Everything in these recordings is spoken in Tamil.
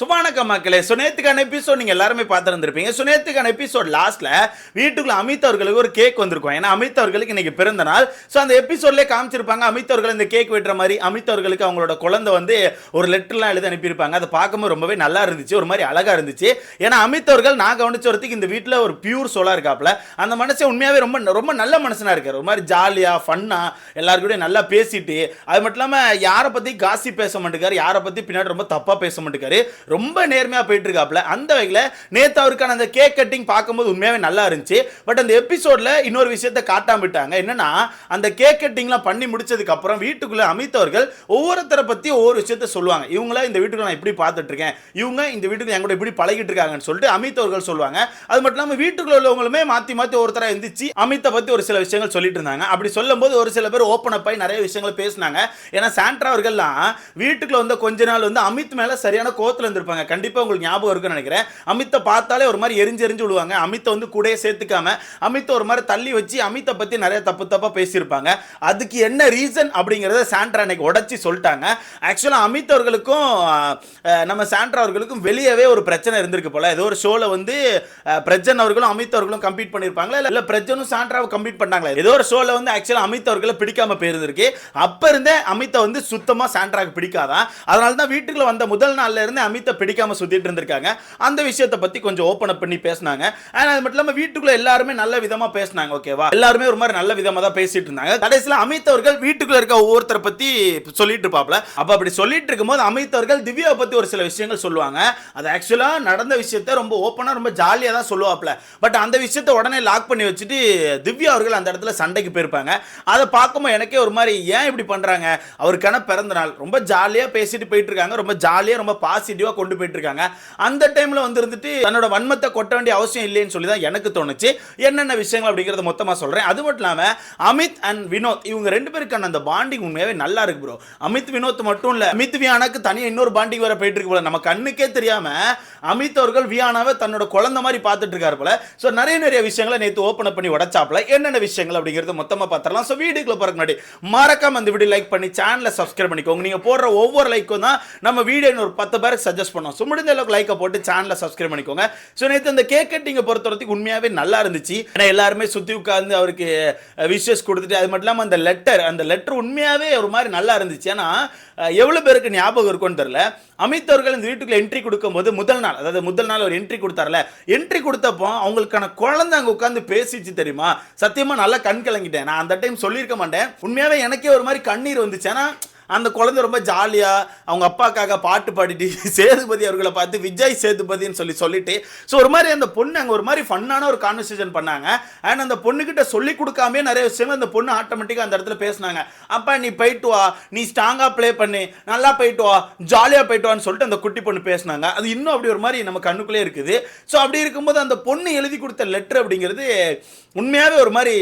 சுபானக்க மக்களே சுனேத்துக்கான எபிசோட் நீங்கள் எல்லாருமே பார்த்துருந்துருப்பீங்க. சுனேத்துக்கான எபிசோட் லாஸ்ட்ல வீட்டுக்குள்ள அமித் அவர்களுக்கு ஒரு கேக் வந்திருக்கும். ஏன்னா அமித் அவர்களுக்கு இன்னைக்கு பிறந்த நாள். ஸோ அந்த எபிசோட்லேயே காமிச்சிருப்பாங்க. அமித் அவர்கள் இந்த கேக் வெட்டுற மாதிரி அமித் அவர்களுக்கு அவங்களோட குழந்தை வந்து ஒரு லெட்டர்லாம் எழுதி அனுப்பியிருப்பாங்க. அதை பார்க்கும்போது ரொம்பவே நல்லா இருந்துச்சு. ஒரு மாதிரி அழகாக இருந்துச்சு. ஏன்னா அமித் அவர்கள் நான் கவனிச்ச வரத்துக்கு இந்த வீட்டில் ஒரு பியூர் சோலா இருக்காப்புல. அந்த மனசே உண்மையாகவே ரொம்ப ரொம்ப நல்ல மனசனாக இருக்கார். ஒரு மாதிரி ஜாலியாக ஃபன்னாக எல்லாருக்கூடயும் நல்லா பேசிட்டு அது மட்டும் இல்லாமல் யாரை பற்றி காசி பேச மாட்டேங்காரு யாரை பற்றி பின்னாடி ரொம்ப தப்பாக பேச மாட்டேங்காரு. ரொம்ப நேர்மையாக போயிட்டு இருக்காப்ல அந்த வகையில் நேத்து அவருக்கான அந்த கேக் கட்டிங் பார்க்கும்போது உண்மையாகவே நல்லா இருந்துச்சு. பட் அந்த எபிசோடில் இன்னொரு விஷயத்தை காட்டாம விட்டாங்க. என்னன்னா அந்த கேக் கட்டிங்லாம் பண்ணி முடிச்சதுக்கப்புறம் வீட்டுக்குள்ளே வீட்டுக்குள்ள அமித் அவர்கள் ஒவ்வொருத்தரை பற்றி ஒவ்வொரு விஷயத்த சொல்லுவாங்க. இவங்கள இந்த வீட்டுக்குள்ள நான் இப்படி பார்த்துட்டு இருக்கேன் இவங்க இந்த வீட்டுக்கு என் கூட இப்படி பழகிட்டு இருக்காங்கன்னு சொல்லிட்டு அமித் அவர்கள் சொல்லுவாங்க. அது மட்டும் இல்லாமல் வீட்டுக்குள்ள உள்ளவங்களுமே மாற்றி மாற்றி ஒருத்தராக எந்திரிச்சு அமித்தை பற்றி ஒரு சில விஷயங்கள் சொல்லிட்டு இருந்தாங்க அப்படி சொல்லும்போது ஒரு சில பேர் ஓப்பன் அப் ஆகி நிறைய விஷயங்கள் பேசினாங்க. ஏன்னா சாண்ட்ரா அவர்கள்லாம் வீட்டுக்குள்ள வந்து கொஞ்ச நாள் வந்து அமித் மேலே சரியான கோத்துல இருந்திருப்பாங்க கண்டிப்பாக உங்களுக்கு ஞாபகம் இருக்குன்னு நினைக்கிறேன். அமித்தை பார்த்தாலே ஒரு மாதிரி எரிஞ்சு எரிஞ்சு விடுவாங்க அமித்தை வந்து கூடயே சேர்த்துக்காம அமித்தை ஒரு மாதிரி தள்ளி வச்சு அமித்தை பற்றி நிறைய தப்பு தப்பாக பேசியிருப்பாங்க. அதுக்கு என்ன ரீசன் அப்படிங்கிறத சாண்ட்ரா அன்னைக்கு உடச்சி சொல்லிட்டாங்க. ஆக்சுவலாக அமித் அவர்களுக்கும் நம்ம சாண்ட்ரா அவர்களுக்கும் வெளியவே ஒரு பிரச்சனை இருந்திருக்கு போல. ஏதோ ஒரு ஷோவில் வந்து பிரஜன் அவர்களும் அமித் அவர்களும் கம்ப்ளீட் பண்ணியிருப்பாங்களா? இல்லை பிரஜனும் சாண்ட்ராவை கம்ப்ளீட் பண்ணாங்களா? ஏதோ ஒரு ஷோவில் வந்து ஆக்சுவலாக அமித் அவர்களை பிடிக்காம போயிருந்திருக்கு. அப்போ இருந்தே அமித்தை வந்து சுத்தமாக சாண்ட்ராவுக்கு பிடிக்காதான். அதனால தான் வீட்டுக்குள்ள வந்த முதல் நாள்ல இருந்து அமித் அமித்தை பிடிக்காம சுத்திட்டு இருந்திருக்காங்க. அந்த விஷயத்தை பத்தி கொஞ்சம் ஓப்பன் அப் பண்ணி பேசினாங்க. அண்ட் அது மட்டும் இல்லாமல் வீட்டுக்குள்ள எல்லாருமே நல்ல விதமா பேசினாங்க ஓகேவா எல்லாருமே ஒரு மாதிரி நல்ல விதமா தான் பேசிட்டு இருந்தாங்க. கடைசியில் அமித் அவர்கள் வீட்டுக்குள்ள இருக்க ஒவ்வொருத்தரை பத்தி சொல்லிட்டு இருப்பாப்ல. அப்ப அப்படி சொல்லிட்டு இருக்கும்போது அமித் அவர்கள் திவ்யாவை பத்தி ஒரு சில விஷயங்கள் சொல்லுவாங்க. அது ஆக்சுவலா நடந்த விஷயத்த ரொம்ப ஓப்பனா ரொம்ப ஜாலியா தான் சொல்லுவாப்ல. பட் அந்த விஷயத்த உடனே லாக் பண்ணி வச்சுட்டு திவ்யா அவர்கள் அந்த இடத்துல சண்டைக்கு போயிருப்பாங்க. அதை பார்க்கும்போது எனக்கே ஒரு மாதிரி ஏன் இப்படி பண்றாங்க? அவருக்கான பிறந்த நாள். ரொம்ப ஜாலியா பேசிட்டு போயிட்டு இருக்காங்க. ரொம்ப ஜாலியா ரொம்ப பாசிட்டிவா கொண்டு போயிட்டு இருக்காங்க அந்த டைமில் வந்து இருந்துட்டு தன்னோட வன்மத்தை கொட்ட வேண்டிய அவசியம் இல்லைன்னு சொல்லி தான் எனக்கு தோணுச்சு. என்னென்ன விஷயங்கள் அப்படிங்கிறத மொத்தமாக சொல்கிறேன் அது மட்டும் இல்லாமல் அமித் அண்ட் வினோத் இவங்க ரெண்டு பேருக்கான அந்த பாண்டிங் உண்மையாகவே நல்லா இருக்கு ப்ரோ அமித் வினோத் மட்டும் இல்லை அமித் வியானாக்கு தனியாக இன்னொரு பாண்டிங் வேற போயிட்டு இருக்கு போல. நம்ம கண்ணுக்கே தெரியாமல் அமித் அவர்கள் வியானாவை தன்னோட குழந்தை மாதிரி பார்த்துட்டு இருக்காரு போல. ஸோ நிறைய நிறைய விஷயங்களை நேற்று ஓப்பன் பண்ணி உடச்சாப்ல என்னென்ன விஷயங்கள் அப்படிங்கிறது மொத்தமாக பார்த்துடலாம். ஸோ வீடியோக்குள்ள போறதுக்கு முன்னாடி மறக்காம அந்த வீடியோ லைக் பண்ணி சேனலை சப்ஸ்கிரைப் பண்ணிக்கோங்க. நீங்கள் போடுற ஒவ்வொரு லைக்கும் தான் நம்ம வீடியோ ஒரு பத்து பேருக்கு சஜஸ்ட் பண்ணோம். ஸோ முடிஞ்ச அளவுக்கு லைக்கை போட்டு சேனலை சப்ஸ்கிரைப் பண்ணிக்கோங்க. ஸோ நேற்று இந்த கேக் கட்டிங்கை பொறுத்த வரைக்கும் நல்லா இருந்துச்சு. ஏன்னா எல்லாருமே சுற்றி உட்காந்து அவருக்கு விஷஸ் கொடுத்துட்டு அது மட்டும் இல்லாமல் அந்த லெட்டர் அந்த லெட்டர் உண்மையாகவே ஒரு மாதிரி நல்லா இருந்துச்சு. ஏன்னா எவ்வளோ பேருக்கு ஞாபகம் இருக்கும்னு தெரில அமித் அவர்கள் இந்த வீட்டுக்குள்ளே என்ட்ரி கொடுக்கும்போது முதல் நாள் அதாவது முதல் நாள் ஒரு என்ட்ரி கொடுத்தார்ல என்ட்ரி கொடுத்தப்போ அவங்களுக்கான குழந்தை அங்கே உட்காந்து பேசிச்சு தெரியுமா? சத்தியமாக நல்லா கண் கலங்கிட்டேன். நான் அந்த டைம் சொல்லியிருக்க மாட்டேன். உண்மையாகவே எனக்கே ஒரு மாதிரி கண்ணீர் வந்துச்சு. ஏன்னா அந்த குழந்தை ரொம்ப ஜாலியாக அவங்க அப்பாக்காக பாட்டு பாடிட்டு சேதுபதி அவர்களை பார்த்து விஜய் சேதுபதின்னு சொல்லி சொல்லிட்டு ஸோ ஒரு மாதிரி அந்த பொண்ணு அங்கே ஒரு மாதிரி ஃபன்னான ஒரு கான்வர்சேஷன் பண்ணாங்க. அண்ட் அந்த பொண்ணுக்கிட்ட சொல்லி கொடுக்காமே நிறைய விஷயங்கள் அந்த பொண்ணு ஆட்டோமேட்டிக்காக அந்த இடத்துல பேசினாங்க. அப்பா நீ போயிட்டு வா. நீ ஸ்ட்ராங்காக ப்ளே பண்ணு. நல்லா போயிட்டு வா. ஜாலியாக போயிட்டு வான்னு சொல்லிட்டு அந்த குட்டி பொண்ணு பேசினாங்க. அது இன்னும் அப்படி ஒரு மாதிரி நம்ம கண்ணுக்குள்ளே இருக்குது. ஸோ அப்படி இருக்கும்போது அந்த பொண்ணு எழுதி கொடுத்த லெட்டர் அப்படிங்கிறது உண்மையாகவே ஒரு மாதிரி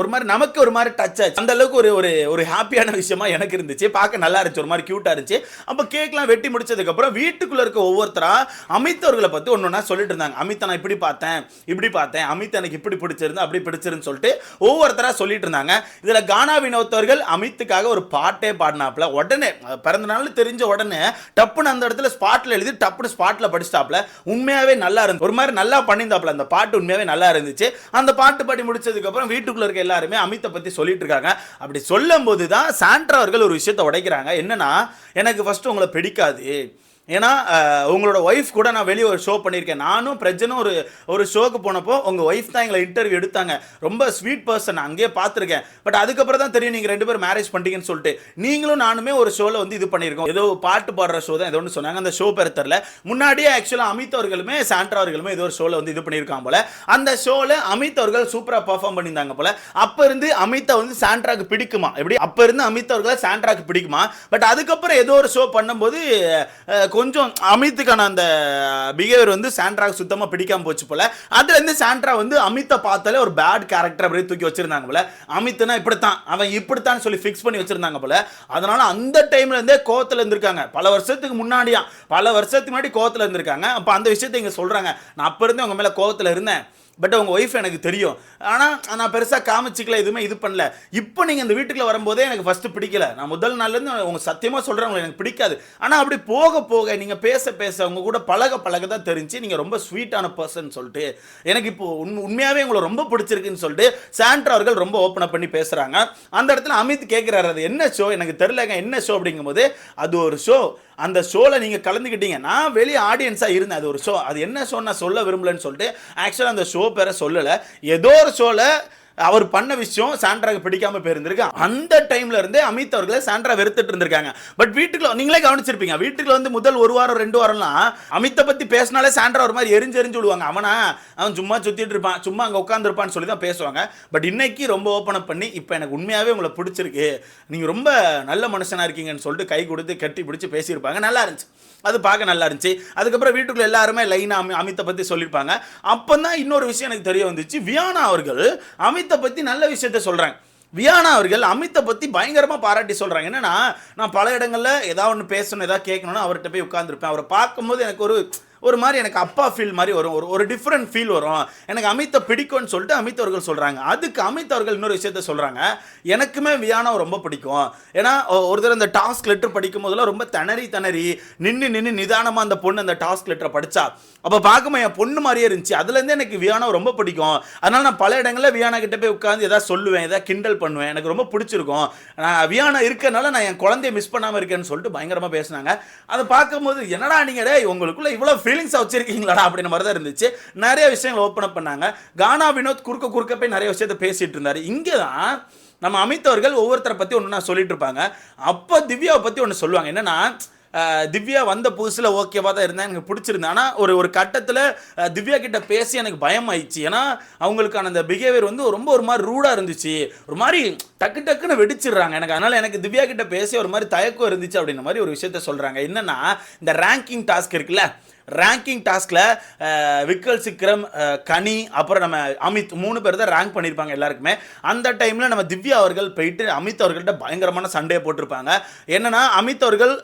ஒரு மாதிரி நமக்கு ஒரு மாதிரி டச் ஆச்சு. அந்த அளவுக்கு ஒரு ஒரு ஒரு ஹாப்பியான விஷயமா எனக்கு இருந்துச்சு. பார்க்க நல்லா இருந்துச்சு ஒரு மாதிரி க்யூட்டாக இருந்துச்சு. அப்போ கேக்லாம் வெட்டி முடிச்சதுக்கப்புறம் வீட்டுக்குள்ளே இருக்க ஒவ்வொருத்தரா அமித் அவர்களை பற்றி ஒன்று ஒன்றா சொல்லிட்டு இருந்தாங்க. அமித் நான் இப்படி பார்த்தேன் இப்படி பார்த்தேன் அமித் எனக்கு இப்படி பிடிச்சிருந்து அப்படி பிடிச்சிருன்னு சொல்லிட்டு ஒவ்வொருத்தராக சொல்லிட்டு இருந்தாங்க. இதில் கானா வினோத் அவர்கள் அமித்துக்காக ஒரு பாட்டே பாடினாப்புல. உடனே பிறந்த நாள் தெரிஞ்ச உடனே டப்புன்னு அந்த இடத்துல ஸ்பாட்டில் எழுதி டப்புன்னு ஸ்பாட்டில் படிச்சாப்புல உண்மையாகவே நல்லா இருந்து ஒரு மாதிரி நல்லா பண்ணியிருந்தாப்புல. அந்த பாட்டு உண்மையாகவே நல்லா இருந்துச்சு. அந்த பாட்டு பாடி முடிச்சதுக்கப்புறம் வீட்டுக்குள்ள இருக்க எல்லாருமே அமித்தை பற்றி சொல்லிட்டு இருக்காங்க. அப்படி சொல்லும்போது தான் சாண்ட்ரா அவர்கள் ஒரு விஷயத்தை உடைக்கிறாங்க என்னன்னா எனக்கு ஃபர்ஸ்ட் உங்களை பிடிக்காது. ஏன்னா உங்களோட ஒய்ஃப் கூட நான் வெளியே ஒரு ஷோ பண்ணியிருக்கேன். நானும் பிரஜனும் ஒரு ஒரு ஷோக்கு போனப்போ உங்கள் ஒய்ஃப் தான் எங்களை இன்டர்வியூ எடுத்தாங்க. ரொம்ப ஸ்வீட் பர்சன் அங்கேயே பார்த்துருக்கேன். பட் அதுக்கப்புறம் தான் தெரியும் நீங்கள் ரெண்டு பேரும் மேரேஜ் பண்ணிட்டீங்கன்னு சொல்லிட்டு. நீங்களும் நானுமே ஒரு ஷோவில் வந்து இது பண்ணியிருக்கோம். ஏதோ பாட்டு பாடுற ஷோ தான் ஏதோ ஒன்று சொன்னாங்க. அந்த ஷோ பேர் தெரில முன்னாடியே ஆக்சுவலாக அமித் அவர்களுமே சாண்ட்ரா அவர்களுமே ஏதோ ஒரு ஷோவில் வந்து இது பண்ணியிருக்காங்க போல. அந்த ஷோவில் அமித் அவர்கள் சூப்பராக பர்ஃபார்ம் பண்ணியிருந்தாங்க போல. அப்போ இருந்து அமிதா வந்து சாண்ட்ராக்கு பிடிக்குமா? எப்படி? அப்போ இருந்து அமித் அவர்களை சாண்ட்ராக்கு பிடிக்குமா? பட் அதுக்கப்புறம் ஏதோ ஒரு ஷோ பண்ணும்போது கொஞ்சம் அமித்துக்கான அந்த பிஹேவியர் வந்து சாண்ட்ராக்கு சுத்தமாக பிடிக்காம போச்சு போல. அதுலேருந்து சாண்ட்ரா வந்து அமித்தை பார்த்தாலே ஒரு பேட் கேரக்டர் அப்படியே தூக்கி வச்சிருந்தாங்க போல. அமித்னா இப்படித்தான் அவன் இப்படித்தான் சொல்லி ஃபிக்ஸ் பண்ணி வச்சிருந்தாங்க போல. அதனால அந்த டைம்ல இருந்தே இருந்திருக்காங்க. பல வருஷத்துக்கு முன்னாடியா பல வருஷத்துக்கு முன்னாடி கோத்தில் இருந்திருக்காங்க. அப்போ அந்த விஷயத்தை இங்கே சொல்கிறாங்க நான் அப்போ இருந்தே உங்கள் மேலே கோவத்தில் இருந்தேன். பட் உங்கள் ஒய்ஃப் எனக்கு தெரியும். ஆனால் நான் பெருசாக காமிச்சிக்கல எதுவுமே இது பண்ணல. இப்போ நீங்கள் இந்த வீட்டுக்குள்ள வரும்போதே எனக்கு ஃபஸ்ட்டு பிடிக்கல. நான் முதல் நாள்லேருந்து உங்கள் சத்தியமாக சொல்கிறேன் உங்களுக்கு எனக்கு பிடிக்காது. ஆனால் அப்படி போக போக நீங்கள் பேச பேச உங்க கூட பழக பழக தான் தெரிஞ்சு நீங்கள் ரொம்ப ஸ்வீட்டான பர்சன் சொல்லிட்டு எனக்கு இப்போ உண் உண்மையாகவே உங்களை ரொம்ப பிடிச்சிருக்குன்னு சொல்லிட்டு சாண்ட்ரா அவர்கள் ரொம்ப ஓப்பன் பண்ணி பேசுகிறாங்க அந்த இடத்துல அமித் கேட்குறாரு அது என்ன ஷோ எனக்கு தெரிலங்க என்ன ஷோ அப்படிங்கும்போது அது ஒரு ஷோ அந்த ஷோவில் நீங்கள் கலந்துக்கிட்டீங்க. நான் வெளியே ஆடியன்ஸாக இருந்தேன். அது ஒரு ஷோ அது என்ன ஷோ நான் சொல்ல விரும்பலன்னு சொல்லிட்டு ஆக்சுவலாக அந்த ஷோ பேரை சொல்லலை. ஏதோ ஒரு ஷோவில் அவர் பண்ண விஷயம் சாண்ட்ராக்கு பிடிக்காம போயிருந்திருக்கு. அந்த டைம்ல இருந்தே அமித் அவர்களை சாண்ட்ரா வெறுத்துட்டு இருந்திருக்காங்க. பட் வீட்டுக்குள்ள நீங்களே கவனிச்சிருப்பீங்க. வீட்டுக்குள்ள வந்து முதல் ஒரு வாரம் ரெண்டு வாரம்லாம் அமித்தை பத்தி பேசினாலே சாண்ட்ரா ஒரு மாதிரி எரிஞ்சு எரிஞ்சு விடுவாங்க. அவனா அவன் சும்மா சுத்திட்டு இருப்பான் சும்மா அங்க உட்காந்துருப்பான்னு சொல்லி தான் பேசுவாங்க. பட் இன்னைக்கு ரொம்ப ஓப்பன் அப் பண்ணி இப்போ எனக்கு உண்மையாவே உங்களை பிடிச்சிருக்கு. நீங்க ரொம்ப நல்ல மனுஷனா இருக்கீங்கன்னு சொல்லிட்டு கை கொடுத்து கட்டி பிடிச்சி பேசியிருப்பாங்க. நல்லா இருந்துச்சு. அது பார்க்க நல்லா இருந்துச்சு. அதுக்கப்புறம் வீட்டுக்குள்ள எல்லாருமே லைனா அமி அமித்தை பத்தி சொல்லியிருப்பாங்க. அப்போ தான் இன்னொரு விஷயம் எனக்கு தெரிய வந்துச்சு. வியானா அவர்கள் அமித் அமித்தை பத்தி நல்ல விஷயத்த சொல்கிறாங்க வியானா அவர்கள் அமித்தை பத்தி பயங்கரமாக பாராட்டி சொல்றாங்க. என்னன்னா நான் பல இடங்களில் ஏதாவது ஒன்று பேசணும் ஏதாவது கேட்கணும்னு அவர்கிட்ட போய் உட்காந்துருப்பேன் அவரை பார்க்கும்போது எனக்கு ஒரு ஒரு மாதிரி எனக்கு அப்பா ஃபீல் மாதிரி வரும். ஒரு ஒரு டிஃப்ரெண்ட் ஃபீல் வரும். எனக்கு அமித்தை பிடிக்கும்னு சொல்லிட்டு அமித் அவர்கள் சொல்கிறாங்க அதுக்கு அமித் அவர்கள் இன்னொரு விஷயத்த சொல்கிறாங்க எனக்குமே வியானாவை ரொம்ப பிடிக்கும். ஏன்னா ஒரு தடவை இந்த டாஸ்க் லெட்டர் படிக்கும் போதெல்லாம் ரொம்ப திணறி திணறி நின்று நின்று நிதானமாக அந்த பொண்ணு அந்த டாஸ்க் லெட்டரை படித்தா அப்போ பார்க்கும்போது என் பொண்ணு மாதிரியே இருந்துச்சு. அதுலேருந்து எனக்கு வியானாவை ரொம்ப பிடிக்கும். அதனால் நான் பல இடங்களில் வியானா கிட்டே போய் உட்காந்து எதாவது சொல்லுவேன் எதாவது கிண்டல் பண்ணுவேன். எனக்கு ரொம்ப பிடிச்சிருக்கும். நான் வியானா இருக்கிறனால நான் என் குழந்தைய மிஸ் பண்ணாமல் இருக்கேன்னு சொல்லிட்டு பயங்கரமாக பேசினாங்க. அதை பார்க்கும்போது என்னடா நீங்கள் டேய் உங்களுக்குள்ள இவ்வளோ ஃபீலிங்ஸாக வச்சிருக்கீங்களாடா அப்படின்ற மாதிரி தான் இருந்துச்சு. நிறைய விஷயங்கள் ஓப்பன் அப் பண்ணாங்க. கானா வினோத் குறுக்க குறுக்க போய் நிறைய விஷயத்த பேசிட்டு இருந்தார். இங்கே தான் நம்ம அமித் அவர்கள் ஒவ்வொருத்தரை பற்றி ஒன்று நான் சொல்லிட்டு இருப்பாங்க. அப்போ திவ்யாவை பற்றி ஒன்று சொல்லுவாங்க. என்னன்னா திவ்யா வந்த புதுசில் ஓகேவாக தான் இருந்தேன் எனக்கு பிடிச்சிருந்தேன் ஆனால் ஒரு ஒரு கட்டத்தில் திவ்யா கிட்ட பேசி எனக்கு பயம் ஆயிடுச்சு. ஏன்னா அவங்களுக்கான அந்த பிஹேவியர் வந்து ரொம்ப ஒரு மாதிரி ரூடாக இருந்துச்சு. ஒரு மாதிரி டக்கு டக்குன்னு வெடிச்சிடுறாங்க. எனக்கு அதனால் எனக்கு திவ்யா கிட்ட பேசி ஒரு மாதிரி தயக்கம் இருந்துச்சு அப்படின்ற மாதிரி ஒரு விஷயத்த சொல்கிறாங்க என்னென்னா இந்த ரேங்கிங் டாஸ்க் இருக்குல்ல ரேங்கிங் டாஸ்கில் விக்கல் சிக்ரம் கனி அப்புறம் நம்ம அமித் மூணு பேர் தான் ரேங்க் பண்ணியிருப்பாங்க எல்லாருக்குமே. அந்த டைமில் நம்ம திவ்யா அவர்கள் போயிட்டு அமித் அவர்கள்ட்ட பயங்கரமான சண்டையை போட்டிருப்பாங்க. என்னன்னா அமித் அவர்கள்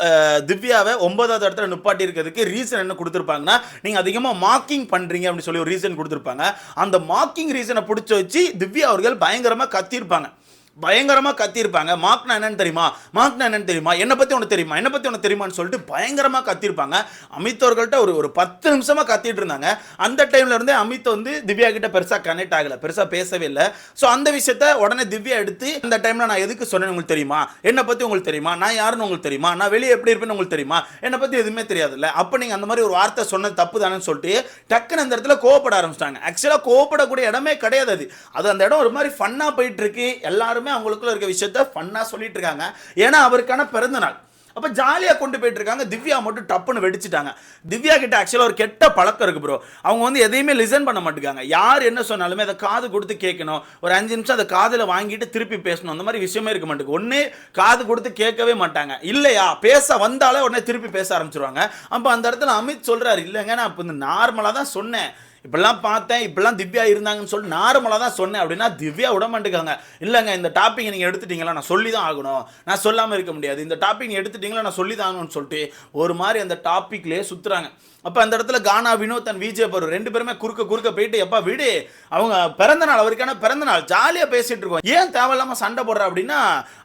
திவ்யாவை ஒன்பதாவது இடத்துல நுப்பாட்டி இருக்கிறதுக்கு ரீசன் என்ன கொடுத்துருப்பாங்கன்னா நீங்கள் அதிகமாக மார்க்கிங் பண்ணுறீங்க அப்படின்னு சொல்லி ஒரு ரீசன் கொடுத்துருப்பாங்க. அந்த மார்க்கிங் ரீசனை பிடிச்சி வச்சு திவ்யா அவர்கள் பயங்கரமாக கத்தியிருப்பாங்க. பயங்கரமாக கத்தியிருப்பாங்க. மார்க்னா என்னன்னு தெரியுமா? மார்க்னா என்னன்னு தெரியுமா? என்னை பற்றி உனக்கு தெரியுமா? என்னை பற்றி உனக்கு தெரியுமான்னு சொல்லிட்டு பயங்கரமாக கத்தியிருப்பாங்க. அமித்தவர்கள்ட்ட ஒரு ஒரு பத்து நிமிஷமாக கத்திட்டு இருந்தாங்க. அந்த டைமில் இருந்தே அமித் வந்து திவ்யா கிட்ட பெருசாக கனெக்ட் ஆகலை. பெருசாக பேசவே இல்லை. ஸோ அந்த விஷயத்த உடனே திவ்யா எடுத்து அந்த டைமில் நான் எதுக்கு சொன்னேன்னு உங்களுக்கு தெரியுமா? என்னை பற்றி உங்களுக்கு தெரியுமா? நான் யாருன்னு உங்களுக்கு தெரியுமா? நான் வெளியே எப்படி இருப்பேன்னு உங்களுக்கு தெரியுமா? என்னை பற்றி எதுவுமே தெரியாதுல்ல. அப்போ நீங்கள் அந்த மாதிரி ஒரு வார்த்தை சொன்னது தப்பு தானேன்னு சொல்லிட்டு டக்குன்னு அந்த இடத்துல கோவப்பட ஆரம்பிச்சிட்டாங்க. ஆக்சுவலாக கோவப்படக்கூடிய இடமே கிடையாது அது. அது அந்த இடம் ஒரு மாதிரி ஃபன்னாக போயிட்டு இருக்கு. எல்லாருமே அவங்களுக்குள்ள இருக்க விஷயத்த ஃபன்னாக சொல்லிட்டு இருக்காங்க ஏன்னா அவருக்கான பிறந்த நாள் அப்போ ஜாலியாக கொண்டு போயிட்டு இருக்காங்க திவ்யா மட்டும் டப்புன்னு வெடிச்சிட்டாங்க. திவ்யா கிட்ட ஆக்சுவலாக ஒரு கெட்ட பழக்கம் இருக்கு ப்ரோ அவங்க வந்து எதையுமே லிசன் பண்ண மாட்டேங்காங்க யார் என்ன சொன்னாலுமே அதை காது கொடுத்து கேட்கணும். ஒரு அஞ்சு நிமிஷம் அதை காதில் வாங்கிட்டு திருப்பி பேசணும். அந்த மாதிரி விஷயமே இருக்க மாட்டேங்குது ஒன்று காது கொடுத்து கேட்கவே மாட்டாங்க. இல்லையா? பேச வந்தாலே உடனே திருப்பி பேச ஆரம்பிச்சிருவாங்க. அப்போ அந்த இடத்துல அமித் சொல்றாரு இல்லைங்க நான் இப்போ நார்மலாக தான் சொன்னேன். இப்படிலாம் பார்த்தேன் இப்படிலாம் திவ்யா இருந்தாங்கன்னு சொல்லி நார்மலாக தான் சொன்னேன். அப்படின்னா திவ்யா விட மாட்டேங்காங்க இல்லைங்க இந்த டாப்பிக் நீங்கள் எடுத்துட்டீங்களா? நான் சொல்லி தான் ஆகணும். நான் சொல்லாமல் இருக்க முடியாது. இந்த டாபிக் எடுத்துட்டீங்களா? நான் சொல்லி தான் ஆகணும்னு சொல்லிட்டு ஒரு மாதிரி அந்த டாப்பிக்லேயே சுற்றுறாங்க அப்போ அந்த இடத்துல கானா வினோத் அண்ட் விஜய் பரு ரெண்டு பேருமே குறுக்க குறுக்க போயிட்டு எப்பா விடு. அவங்க பிறந்த நாள் அவருக்கான பிறந்த நாள்? ஜாலியாக பேசிட்டு இருக்கோம். ஏன் தேவையில்லாமல் சண்டை போடுற அப்படின்னா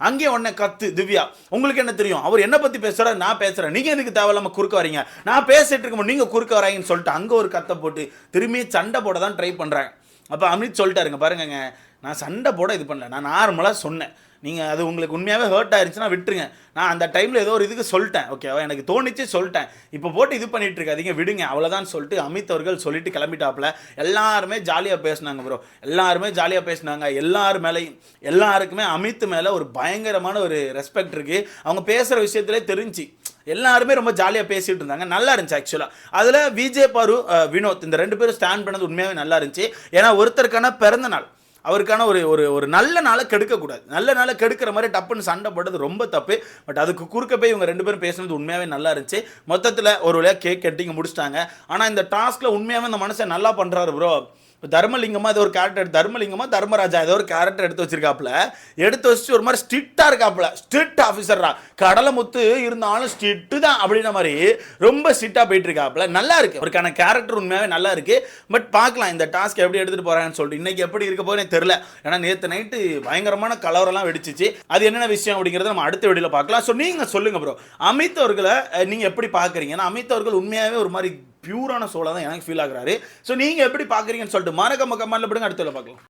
அங்கேயே உடனே கத்து திவ்யா. உங்களுக்கு என்ன தெரியும்? அவர் என்ன பற்றி பேசுகிறார் நான் பேசுகிறேன் நீங்கள் எதுக்கு தேவையில்லாமல் குறுக்க வரீங்க? நான் பேசிட்டு இருக்கும்போது நீங்கள் குறுக்க வராங்கன்னு சொல்லிட்டு அங்கே ஒரு கத்தை போட்டு திரும்பி சண்டை போட தான் ட்ரை பண்ணுறாங்க அப்போ அமித் சொல்லிட்டாருங்க பாருங்கங்க. நான் சண்டை போட இது பண்ணல. நான் நார்மலாக சொன்னேன். நீங்கள் அது உங்களுக்கு உண்மையாகவே ஹர்ட் ஆயிருச்சுன்னா விட்டுருங்க. நான் அந்த டைமில் ஏதோ ஒரு இதுக்கு சொல்லிட்டேன் ஓகேவா எனக்கு தோணிச்சு சொல்லிட்டேன். இப்போ போட்டு இது பண்ணிட்டுருக்காதீங்க விடுங்க. அவ்வளோதான் சொல்லிட்டு அமித் அவர்கள் சொல்லிட்டு கிளம்பிட்டாப்புல. எல்லாருமே ஜாலியாக பேசினாங்க ப்ரோ எல்லாருமே ஜாலியாக பேசினாங்க. எல்லார் மேலேயும் எல்லாருக்குமே அமித் மேலே ஒரு பயங்கரமான ஒரு ரெஸ்பெக்ட் இருக்குது அவங்க பேசுகிற விஷயத்திலே தெரிஞ்சு. எல்லாருமே ரொம்ப ஜாலியாக பேசிகிட்டு இருந்தாங்க. நல்லா இருந்துச்சு ஆக்சுவலாக அதில் விஜய் பாரு வினோத் இந்த ரெண்டு பேரும் ஸ்டாண்ட் பண்ணது உண்மையாகவே நல்லா இருந்துச்சு. ஏன்னா ஒருத்தருக்கான பிறந்த நாள். அவருக்கான ஒரு ஒரு ஒரு நல்ல நாளை கெடுக்கக்கூடாது. நல்ல நாளை கெடுக்கிற மாதிரி டப்புன்னு சண்டை போட்டது ரொம்ப தப்பு. பட் அதுக்கு குறுக்க போய் இவங்க ரெண்டு பேரும் பேசுனது உண்மையாகவே நல்லா இருந்துச்சு. மொத்தத்தில் ஒரு வழியாக கேக் கட்டிங்க முடிச்சிட்டாங்க. ஆனால் இந்த டாஸ்கில் உண்மையாகவே இந்த மனுஷன் நல்லா பண்ணுறாரு ப்ரோ இப்போ தர்மலிங்கமாக ஏதோ ஒரு கேரக்டர் தர்மலிங்கமாக தர்மராஜா ஏதோ ஒரு கேரக்டர் எடுத்து வச்சிருக்காப்புல. எடுத்து வச்சு ஒரு மாதிரி ஸ்ட்ரிக்டாக இருக்காப்புல. ஸ்ட்ரிக்ட் ஆஃபீஸரா கடலை முத்து இருந்தாலும் ஸ்ட்ரிக்ட்டு தான் அப்படின்ற மாதிரி ரொம்ப ஸ்ட்ரிக்டாக போயிட்டு இருக்காப்புல நல்லா இருக்கு. அவருக்கான கேரக்டர் உண்மையாகவே நல்லா இருக்கு. பட் பார்க்கலாம் இந்த டாஸ்க் எப்படி எடுத்துகிட்டு போகிறாங்கன்னு சொல்லிட்டு. இன்னைக்கு எப்படி இருக்க போகுதுன்னு தெரில ஏன்னா நேற்று நைட்டு பயங்கரமான கலவரெல்லாம் வெடிச்சிச்சு. அது என்னென்ன விஷயம் அப்படிங்கிறத நம்ம அடுத்த வீடியோவில் பார்க்கலாம். ஸோ நீங்கள் சொல்லுங்கள் ப்ரோ அமித் அவர்களை நீங்கள் எப்படி பார்க்குறீங்க? ஏன்னா அமித் அவர்கள் உண்மையாகவே ஒரு மாதிரி பியூரான சோலா தான் எனக்கு ஃபீல் ஆகுறாரு. ஸோ நீங்க எப்படி பார்க்குறீங்கன்னு சொல்லிட்டு மறக்காம கமெண்ட்ல போடுங்க அடுத்த பார்க்கலாம்.